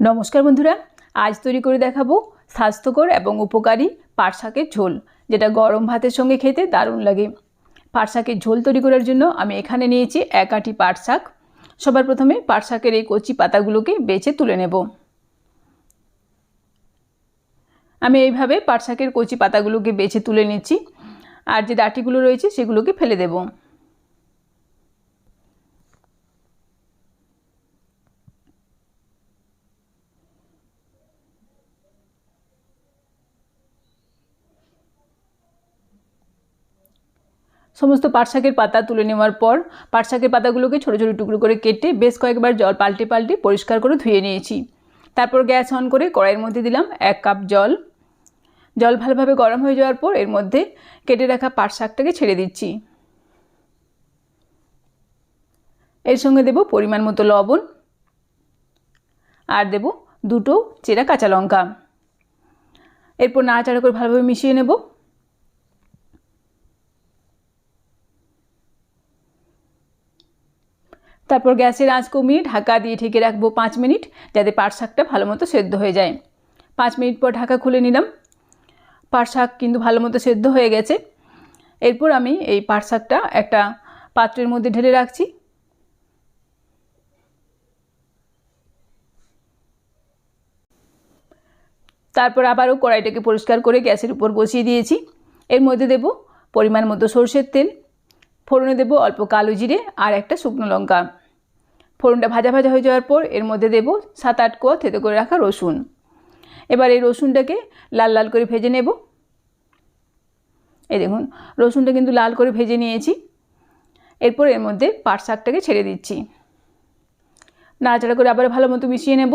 নমস্কার বন্ধুরা, আজ তৈরি করে দেখাবো স্বাস্থ্যকর এবং উপকারী পাট শাকের ঝোল, যেটা গরম ভাতের সঙ্গে খেতে দারুণ লাগে। পাট শাকের ঝোল তৈরি করার জন্য আমি এখানে নিয়েছি এক আটি পাট শাক সবার প্রথমে পাট শাকের এই কচি পাতাগুলোকে বেছে তুলে নেব। আমি এইভাবে পাট শাকের কচি পাতাগুলোকে বেছে তুলে নিচ্ছি। আর যে ডাটিগুলো রয়েছে সেগুলোকে ফেলে দেবো। সমস্ত পাট শাকের পাতা তুলে নেওয়ার পর পাট শাকের পাতাগুলোকে ছোটো ছোটো টুকরো করে কেটে বেশ কয়েকবার জল পাল্টে পাল্টে পরিষ্কার করে ধুয়ে নিয়েছি। তারপর গ্যাস অন করে কড়াইয়ের মধ্যে দিলাম এক কাপ জল। জল ভালোভাবে গরম হয়ে যাওয়ার পর এর মধ্যে কেটে রাখা পাট শাকটাকে ছেড়ে দিচ্ছি। এর সঙ্গে দেব পরিমাণ মতো লবণ। আর দেব দুটো চেরা কাঁচা লঙ্কা। এরপর নাড়াচাড়া করে ভালোভাবে মিশিয়ে নেব। তারপর গ্যাসের আঁচ কমিয়ে ঢাকা দিয়ে ঢেকে রাখব পাঁচ মিনিট, যাতে পাট শাকটা ভালো মতো সেদ্ধ হয়ে যায়। পাঁচ মিনিট পর ঢাকা খুলে নিলাম। পাট শাক কিন্তু ভালো মতো সেদ্ধ হয়ে গেছে। এরপর আমি এই পাট শাকটা একটা পাত্রের মধ্যে ঢেলে রাখছি। তারপর আবারও কড়াইটাকে পরিষ্কার করে গ্যাসের উপর বসিয়ে দিয়েছি। এর মধ্যে দেব পরিমাণ মতো সর্ষের তেল, ফোড়নে দেবো অল্প কালো জিরে আর একটা শুকনো লঙ্কা। ফোড়নটা ভাজা ভাজা হয়ে যাওয়ার পর এর মধ্যে দেবো সাত আট কোয়া থেতো করে রাখা রসুন। এবার এই রসুনটাকে লাল লাল করে ভেজে নেব। এই দেখুন, রসুনটা কিন্তু লাল করে ভেজে নিয়েছি। এরপর এর মধ্যে পাট শাকটাকে ছেড়ে দিচ্ছি। নাড়াচাড়া করে আবার ভালো মতো মিশিয়ে নেব।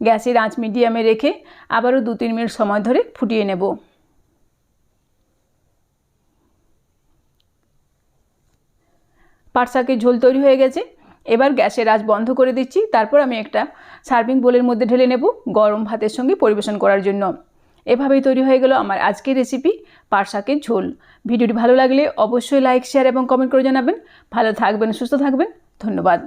গ্যাসের আঁচ মিডিয়ামে রেখে আবারও দু তিন মিনিট সময় ধরে ফুটিয়ে নেব। পাট শাকের ঝোল তৈরি হয়ে গেছে। এবার গ্যাসের আঁচ বন্ধ করে দিচ্ছি। তারপর আমি একটা সার্ভিং বোলের মধ্যে ঢেলে নেব গরম ভাতের সঙ্গে পরিবেশন করার জন্য। এভাবেই তৈরি হয়ে গেল আমার আজকের রেসিপি পারশাকের ঝোল। ভিডিওটি ভালো লাগলে অবশ্যই লাইক শেয়ার এবং কমেন্ট করে জানাবেন। ভালো থাকবেন, সুস্থ থাকবেন। ধন্যবাদ।